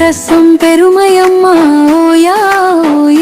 அரசும் பெருமையம்மா ஓயா ஓயா.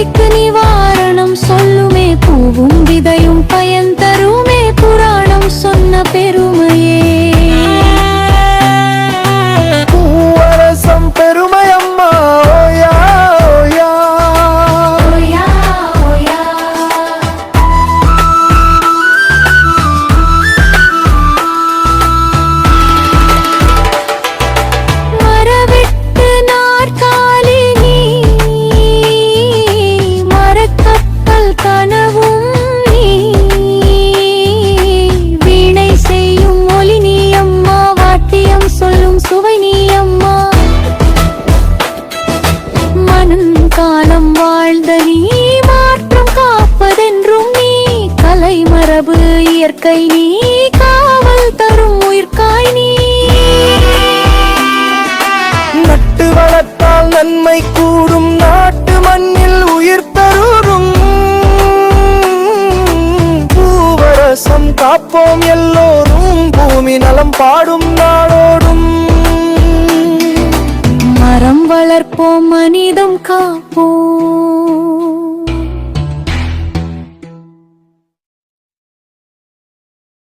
நோய்க்கு நிவாரணம் சொல்லுமே பூவும் விதையும் மரபு இயற்கை நீ காவல் தரும் உயிர்காய் நீ. நட்டு வளர்த்தால் நன்மை கூடும் நாட்டு மண்ணில் உயிர் தருறும் பூவரசம் காப்போம் எல்லோரும் பூமி நலம் பாடும் நாளோடும். மரம் வளர்ப்போம் மனிதம் காப்போம்